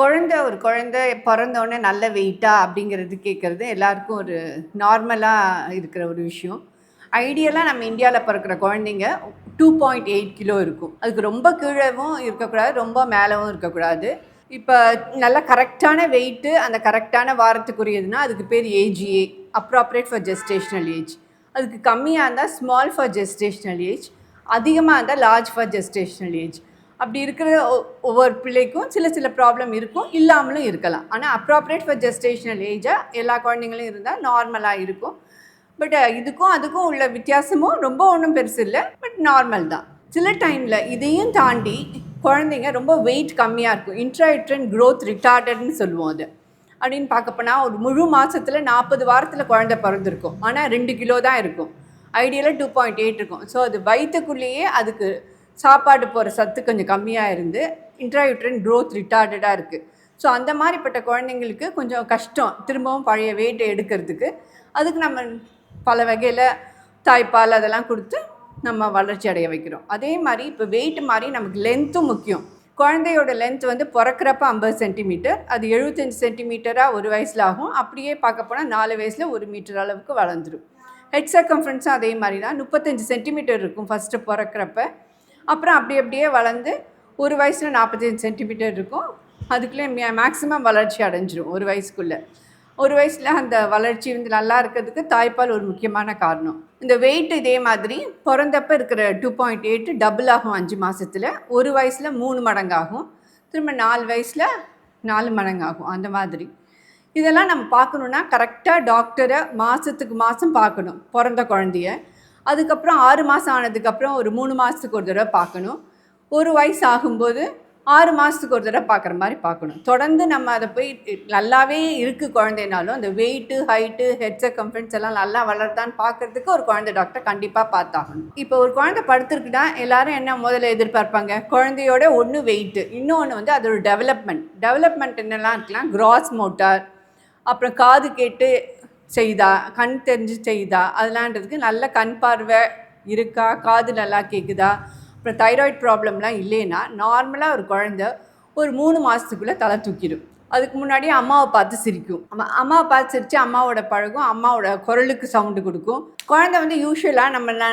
குழந்தை ஒரு குழந்தை பிறந்தோடனே நல்ல வெயிட்டா அப்படிங்கிறது கேட்குறது எல்லாருக்கும் ஒரு நார்மலாக இருக்கிற ஒரு விஷயம். ஐடியலாக நம்ம இந்தியாவில் பிறக்கிற குழந்தைங்க டூ பாயிண்ட் எயிட் கிலோ இருக்கும். அதுக்கு ரொம்ப கீழவும் இருக்கக்கூடாது ரொம்ப மேலவும் இருக்கக்கூடாது. இப்போ நல்லா கரெக்டான வெயிட்டு அந்த கரெக்டான வாரத்துக்குரியதுன்னா அதுக்கு பேர் AGA appropriate for gestational age அதுக்கு கம்மியாக இருந்தால் ஸ்மால் ஃபார் ஜெஸ்டேஷ்னல் ஏஜ் அதிகமாக இருந்தால் லார்ஜ் ஃபார் ஜெஸ்டேஷ்னல் ஏஜ் அப்படி இருக்கிற ஒ- ஒவ்வொரு பிள்ளைக்கும் சில சில ப்ராப்ளம் இருக்கும். இல்லாமலும் இருக்கலாம். ஆனால் அப்ராப்ரேட் ஃபார் ஜெஸ்டேஷனல் ஏஜாக எல்லா குழந்தைங்களும் இருந்தால் நார்மலாக இருக்கும். பட் இதுக்கும் அதுக்கும் உள்ள வித்தியாசமும் ரொம்ப ஒன்றும் பெருசு இல்லை. பட் நார்மல் தான். சில டைமில் இதையும் தாண்டி குழந்தைங்க ரொம்ப வெயிட் கம்மியாக இருக்கும். இன்ட்ராய்ட்ரன் க்ரோத் ரிட்டார்டட்னு சொல்லுவோம் அது. அப்படின்னு பார்க்க போனால் ஒரு முழு மாதத்தில் நாற்பது வாரத்தில் குழந்தை பிறந்திருக்கும். ஆனால் ரெண்டு கிலோ தான் இருக்கும். ஐடியலாக டூ பாயிண்ட் எயிட் இருக்கும். ஸோ அது வயிற்றுக்குள்ளேயே அதுக்கு சாப்பாடு போகிற சத்து கொஞ்சம் கம்மியாக இருந்து இன்ட்ராயூட்ரன் க்ரோத் ரிட்டார்டடாக இருக்குது ஸோ அந்த மாதிரிப்பட்ட குழந்தைங்களுக்கு கொஞ்சம் கஷ்டம். திரும்பவும் பழைய வெயிட்டை எடுக்கிறதுக்கு. அதுக்கு நம்ம பல வகையில் தாய்ப்பால் அதெல்லாம் கொடுத்து நம்ம வளர்ச்சி அடைய வைக்கிறோம். அதே மாதிரி இப்போ வெயிட் மாதிரி நமக்கு லென்த்தும் முக்கியம். குழந்தையோட லென்த் வந்து பிறக்கிறப்ப ஐம்பது சென்டிமீட்டர் அது எழுபத்தஞ்சி சென்டிமீட்டராக ஒரு வயசில் ஆகும். அப்படியே பார்க்க போனால் நாலு வயசில் ஒரு மீட்டர் அளவுக்கு வளர்ந்துடும் ஹெட் சர்க்கம்ஃபரன்ஸும் அதே மாதிரி தான் முப்பத்தஞ்சு சென்டிமீட்டர் இருக்கும் ஃபஸ்ட்டு பிறக்கிறப்ப. அப்புறம் அப்படி அப்படியே வளர்ந்து ஒரு வயசில் நாற்பத்தஞ்சு சென்டிமீட்டர் இருக்கும். அதுக்குள்ளே மேக்ஸிமம் வளர்ச்சி அடைஞ்சிரும் ஒரு வயசுக்குள்ளே. ஒரு வயசில் அந்த வளர்ச்சி வந்து நல்லா இருக்கிறதுக்கு தாய்ப்பால் ஒரு முக்கியமான காரணம். இந்த வெயிட் இதே மாதிரி பிறந்தப்ப இருக்கிற டூ பாயிண்ட் எயிட் டபுள் ஆகும் அஞ்சு மாதத்தில் ஒரு வயசில் மூணு மடங்காகும். திரும்ப நாலு வயசில் நாலு மடங்காகும். அந்த மாதிரி. இதெல்லாம் நம்ம பார்க்கணுன்னா கரெக்டாக டாக்டரை மாதத்துக்கு மாதம் பார்க்கணும். பிறந்த குழந்தைய. அதுக்கப்புறம் ஆறு மாதம் ஆனதுக்கப்புறம் ஒரு மூணு மாதத்துக்கு ஒரு தடவை பார்க்கணும். ஒரு வயசு ஆகும்போது ஆறு மாதத்துக்கு ஒரு தடவை பார்க்குற மாதிரி பார்க்கணும். தொடர்ந்து நம்ம அதை போய் நல்லாவே இருக்குது குழந்தைனாலும் அந்த வெயிட்டு ஹைட்டு ஹெட் கம்ஃபரன்ஸ் எல்லாம் நல்லா வளருதான்னு பார்க்கறதுக்கு ஒரு குழந்தை டாக்டர் கண்டிப்பாக பார்த்தாகணும். இப்போ ஒரு குழந்தை படுத்துருக்குன்னா எல்லாரும் என்ன முதல்ல எதிர்பார்ப்பாங்க? குழந்தையோட ஒன்று வெயிட்டு இன்னொன்று வந்து அதோட டெவலப்மெண்ட் டெவலப்மெண்ட் என்னெல்லாம் இருக்கலாம்? கிராஸ் மோட்டார் அப்புறம் காது கேட்டு செய்தா கண் தெரிஞ்சு செய்தா அதெல்லான்றதுக்கு நல்ல கண் பார்வை இருக்கா காது நல்லா கேட்குதா அப்புறம் தைராய்டு ப்ராப்ளம்லாம் இல்லைன்னா நார்மலாக ஒரு குழந்த ஒரு மூணு மாதத்துக்குள்ளே தலை தூக்கிடும். அதுக்கு முன்னாடி அம்மாவை பார்த்து சிரிக்கும். அம்மா அம்மாவை பார்த்து சிரித்து அம்மாவோட பழகும் அம்மாவோட குரலுக்கு சவுண்டு கொடுக்கும். குழந்தை வந்து யூஸ்வலாக நம்ம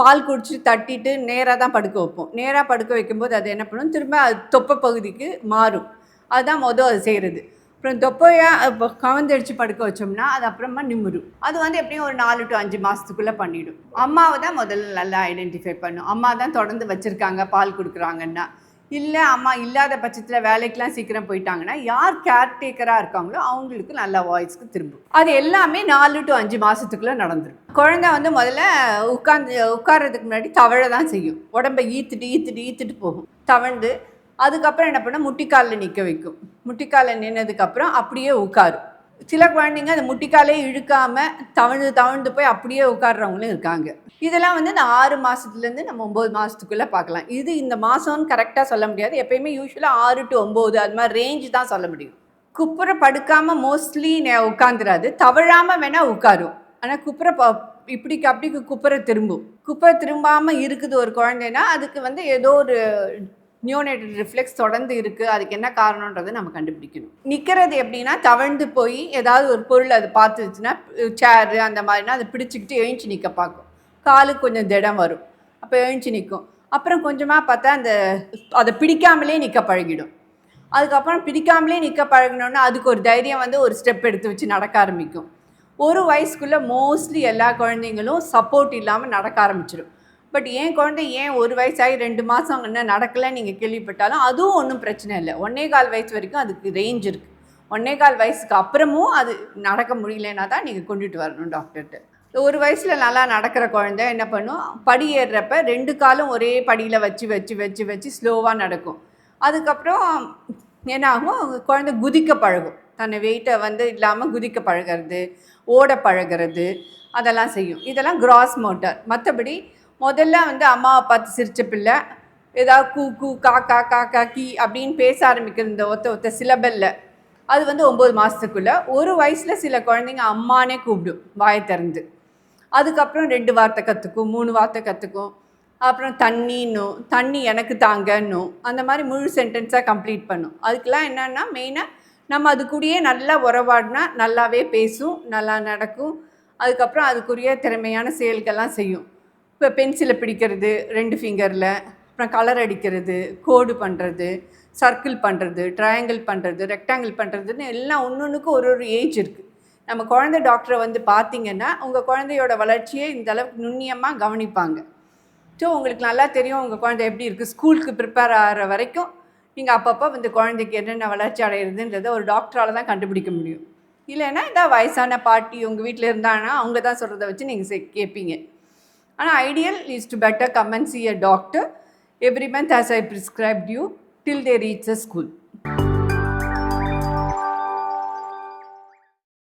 பால் குடிச்சு தட்டிட்டு நேராக தான் படுக்க வைப்போம். நேராக படுக்க வைக்கும்போது அது என்ன பண்ணும்? திரும்ப அது தொப்பை பகுதிக்கு மாறும். அதுதான் மொதல் அது செய்கிறது அப்புறம் தொப்பையாக இப்போ கவர்ந்தடிச்சு படுக்க வச்சோம்னா அது அப்புறமா நிமிரும் அது வந்து எப்படியும் ஒரு நாலு டு அஞ்சு மாதத்துக்குள்ளே பண்ணிவிடும் அம்மாவை தான் முதல்ல நல்லா ஐடென்டிஃபை பண்ணும். அம்மா தான் தொடர்ந்து வச்சுருக்காங்க பால் கொடுக்குறாங்கன்னா. இல்லை அம்மா இல்லாத பட்சத்தில் வேலைக்கெலாம் சீக்கிரம் போயிட்டாங்கன்னா யார் கேர் டேக்கராக இருக்காங்களோ அவங்களுக்கு நல்ல வாய்ஸ்க்கு திரும்பும். அது எல்லாமே நாலு டு அஞ்சு மாதத்துக்குள்ளே நடந்துடும் குழந்தை வந்து முதல்ல உட்காந்து உட்கார்றதுக்கு முன்னாடி தவழ தான் செய்யும். உடம்பை ஈத்துட்டு ஈத்துட்டு ஈத்துட்டு போகும். தவழ்ந்து அதுக்கப்புறம் என்ன பண்ணால் முட்டிக்காலில் நிற்க வைக்கும். முட்டிக்கால நின்னதுக்கப்புறம் அப்படியே உட்காரும் சில குழந்தைங்க அந்த முட்டிக்காலே இழுக்காமல் தவழ்ந்து தவழ்ந்து போய் அப்படியே உட்காடுறவங்களும் இருக்காங்க. இதெல்லாம் வந்து இந்த ஆறு மாதத்துலேருந்து நம்ம ஒம்பது மாதத்துக்குள்ளே பார்க்கலாம். இது இந்த மாதம்னு கரெக்டாக சொல்ல முடியாது. எப்பயுமே யூஸ்வலாக ஆறு டு ஒம்பது அது மாதிரி ரேஞ்ச் தான் சொல்ல முடியும். குப்புற படுக்காமல் மோஸ்ட்லி உட்காந்துராது தவழாமல் வேணால் உட்காரும். ஆனால் குப்புற ப இப்படிக்கு அப்படி குப்புற திரும்பும். குப்புற திரும்பாமல் இருக்குது ஒரு குழந்தைன்னா அதுக்கு வந்து ஏதோ ஒரு நியோனேட்டட் ரிஃப்ளெக்ஸ் தொடர்ந்து இருக்குது அதுக்கு என்ன காரணன்றதை நம்ம கண்டுபிடிக்கணும். நிற்கிறது எப்படின்னா தவழ்ந்து போய் ஏதாவது ஒரு பொருள் அது பார்த்துச்சுன்னா சேரு அந்த மாதிரினா அதை பிடிச்சிக்கிட்டு எழுஞ்சி நிற்க பார்க்கும். காலுக்கு கொஞ்சம் திடம் வரும். அப்போ எழுஞ்சி நிற்கும் அப்புறம் கொஞ்சமாக பார்த்தா அந்த அதை பிடிக்காமலே நிற்க பழகிடும். அதுக்கப்புறம் பிடிக்காமலே நிற்க பழகினோன்னா அதுக்கு ஒரு தைரியம் வந்து ஒரு ஸ்டெப் எடுத்து வச்சு நடக்க ஆரம்பிக்கும். ஒரு வயசுக்குள்ளே மோஸ்ட்லி எல்லா குழந்தைங்களும் சப்போர்ட் இல்லாமல் நடக்க ஆரம்பிச்சிடும் பட் என் குழந்தை ஏன் ஒரு வயசாகி ரெண்டு மாதம் என்ன நடக்கலை நீங்கள் கேள்விப்பட்டாலும் அதுவும் ஒன்றும் பிரச்சனை இல்லை. ஒன்னே கால் வயசு வரைக்கும் அதுக்கு ரேஞ்ச் இருக்குது ஒன்னே கால் வயசுக்கு அப்புறமும் அது நடக்க முடியலன்னா தான் நீங்கள் கொண்டுட்டு வரணும் டாக்டர்கிட்ட ஒரு வயசில் நல்லா நடக்கிற குழந்தை என்ன பண்ணும்? படி ஏறுறப்ப ரெண்டு காலும் ஒரே படியில் வச்சு வச்சு வச்சு வச்சு ஸ்லோவாக நடக்கும். அதுக்கப்புறம் என்னாகும் குழந்தை குதிக்க பழகும். தன்னை வெயிட்டை வந்து இல்லாமல் குதிக்க பழகிறது ஓட பழகிறது அதெல்லாம் செய்யும். இதெல்லாம் கிராஸ் மோட்டர் மற்றபடி முதல்ல வந்து அம்மாவை பார்த்து சிரித்த பிள்ளை. ஏதாவது கூ கூ கா கா கா கா கி அப்படின்னு பேச ஆரம்பிக்கிற இந்த ஒத்த ஒத்த சிலபல்ல அது வந்து ஒம்பது மாதத்துக்குள்ள ஒரு வயசில் சில குழந்தைங்க அம்மானே கூப்பிடும் வாயை திறந்து. அதுக்கப்புறம் ரெண்டு வார்த்தை கற்றுக்கும் மூணு வார்த்தை கற்றுக்கும் அப்புறம் தண்ணின்னும் தண்ணி எனக்கு தாங்கன்னும். அந்த மாதிரி முழு சென்டென்ஸாக கம்ப்ளீட் பண்ணும். அதுக்கெலாம் என்னென்னா மெயினாக நம்ம அது கூடயே நல்லா உறவாடினா நல்லாவே பேசும் நல்லா நடக்கும். அதுக்கப்புறம் அதுக்குரிய திறமையான செயல்கள்லாம் செய்யும். இப்போ பென்சிலை பிடிக்கிறது ரெண்டு ஃபிங்கரில் அப்புறம் கலர் அடிக்கிறது கோடு பண்ணுறது சர்க்கிள் பண்ணுறது ட்ரையாங்கிள் பண்ணுறது ரெக்டாங்கிள் பண்ணுறதுன்னு எல்லாம் ஒன்று ஒன்றுக்கும் ஒரு ஒரு ஏஜ் இருக்குது நம்ம குழந்தை டாக்டரை வந்து பார்த்தீங்கன்னா உங்கள் குழந்தையோட வளர்ச்சியை இந்த அளவுக்கு நுண்ணியமாக கவனிப்பாங்க. ஸோ உங்களுக்கு நல்லா தெரியும் உங்கள் குழந்தை எப்படி இருக்குது ஸ்கூலுக்கு ப்ரிப்பேர் ஆகிற வரைக்கும் நீங்கள் அப்பப்போ வந்து குழந்தைக்கு என்னென்ன வளர்ச்சி அடையிறதுன்றதை ஒரு டாக்டரால் தான் கண்டுபிடிக்க முடியும். இல்லைன்னா இந்த வயசான பாட்டி உங்கள் வீட்டில் இருந்தாங்கன்னா அவங்க தான் சொல்கிறத வச்சு நீங்கள் கேட்பீங்க And ideal is to better come and see a doctor every month as I prescribed you till they reach the school.